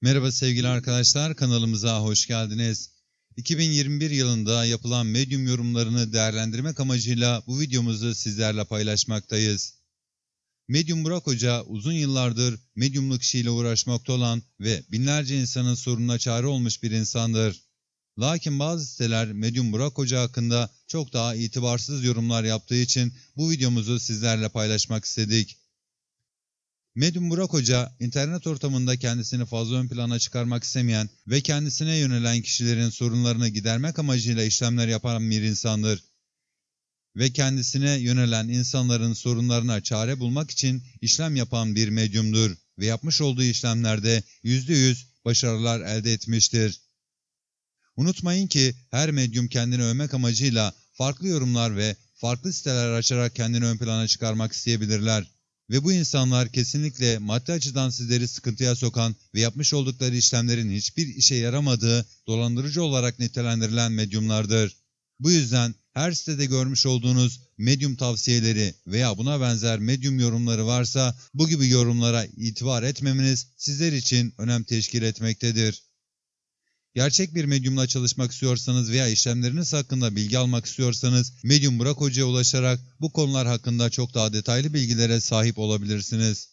Merhaba sevgili arkadaşlar, kanalımıza hoş geldiniz. 2021 yılında yapılan medyum yorumlarını değerlendirmek amacıyla bu videomuzu sizlerle paylaşmaktayız. Medyum Burak Hoca uzun yıllardır medyumluk işiyle uğraşmakta olan ve binlerce insanın sorununa çare olmuş bir insandır. Lakin bazı siteler Medyum Burak Hoca hakkında çok daha itibarsız yorumlar yaptığı için bu videomuzu sizlerle paylaşmak istedik. Medyum Burak Hoca, internet ortamında kendisini fazla ön plana çıkarmak istemeyen ve kendisine yönelen kişilerin sorunlarını gidermek amacıyla işlemler yapan bir insandır. Ve kendisine yönelen insanların sorunlarına çare bulmak için işlem yapan bir medyumdur ve yapmış olduğu işlemlerde %100 başarılar elde etmiştir. Unutmayın ki her medyum kendini övmek amacıyla farklı yorumlar ve farklı siteler açarak kendini ön plana çıkarmak isteyebilirler. Ve bu insanlar kesinlikle maddi açıdan sizleri sıkıntıya sokan ve yapmış oldukları işlemlerin hiçbir işe yaramadığı dolandırıcı olarak nitelendirilen medyumlardır. Bu yüzden her sitede görmüş olduğunuz medyum tavsiyeleri veya buna benzer medyum yorumları varsa bu gibi yorumlara itibar etmemeniz sizler için önem teşkil etmektedir. Gerçek bir medyumla çalışmak istiyorsanız veya işlemleriniz hakkında bilgi almak istiyorsanız Medyum Burak Hoca'ya ulaşarak bu konular hakkında çok daha detaylı bilgilere sahip olabilirsiniz.